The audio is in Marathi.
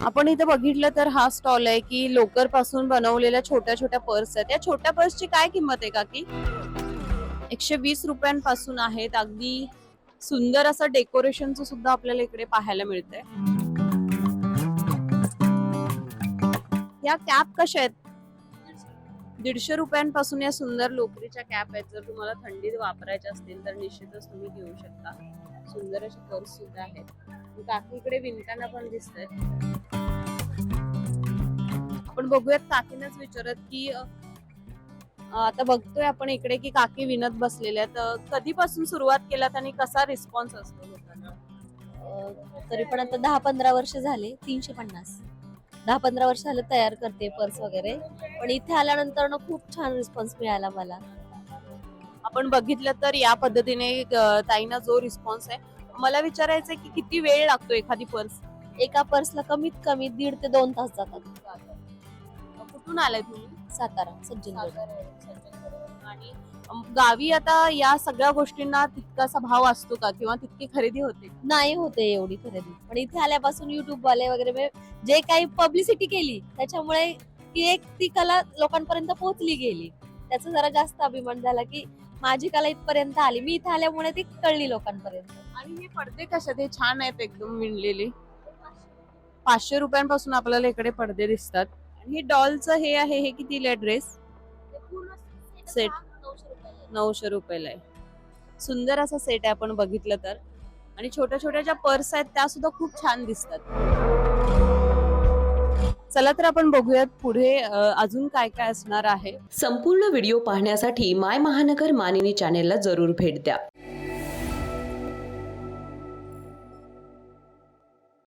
आपण इथे बघितलं तर हा स्टॉल आहे की लोकरपासून बनवलेल्या छोट्या छोट्या पर्स आहेत. या छोट्या पर्सची काय किंमत आहे का की एकशे वीस रुपयांपासून आहेत. अगदी सुंदर असं डेकोरेशनचं सुद्धा आपल्याला इकडे पाहायला मिळतंय. या कॅप कशा आहेत? दीडशे रुपयांपासून या सुंदर लोकरीच्या कॅप आहेत. जर तुम्हाला थंडीत वापरायच्या असतील तर निश्चितच तुम्ही घेऊ शकता. सुंदर असे पर्स सुद्धा आहेत. काकी इकडे विणताना पण दिसत आपण बघूयात काकीनाच विचारत की आता बघतोय आपण इकडे की काकी विणत बसलेल्या आहेत. कधीपासून सुरुवात केल्यात आणि कसा रिस्पॉन्स असतो लोकांना? तरी पण आता दहा पंधरा वर्ष झाले तीनशे पन्नास. दहा पंधरा वर्ष झालं तयार करते पर्स वगैरे. पण इथे आल्यानंतर ना खूप छान रिस्पॉन्स मिळाला मला. आपण बघितलं तर या पद्धतीने ताईंना जो रिस्पॉन्स आहे मला विचारायचंय की किती वेळ लागतो एखादी पर्स एका पर्सला कमीत कमी दीड ते दोन तास जातात. कुठून आलाय तुम्ही? सातारा सज्जन आणि गावी आता या सगळ्या गोष्टींना तितकासा भाव असतो का? किंवा तितकी खरेदी होते? नाही होते एवढी खरेदी. पण इथे आल्यापासून युट्यूब वाले वगैरे म्हणजे जे काही पब्लिसिटी केली त्याच्यामुळे ती एक ती कला लोकांपर्यंत पोहोचली गेली. त्याचा जरा जास्त अभिमान झाला की माझी कला इथपर्यंत आली. मी इथे आल्यामुळे ती कळली लोकांपर्यंत. आणि हे पडदे कसे ते छान आहेत एकदम विणलेले. पाचशे रुपयांपासून आपल्याला इकडे पडदे दिसतात. आणि हे डॉलचं हे आहे हे कितीला ड्रेस? सेट. नऊशे रुपयाला आहे. सुंदर असा सेट आहे आपण बघितलं तर. आणि छोट्या छोट्या ज्या पर्स आहेत त्या सुद्धा खूप छान दिसतात. चला तर आपण बघूयात पुढे अजून काय काय असणार आहे. संपूर्ण व्हिडिओ पाहण्यासाठी माय महानगर मानिनी चॅनेलला जरूर भेट द्या.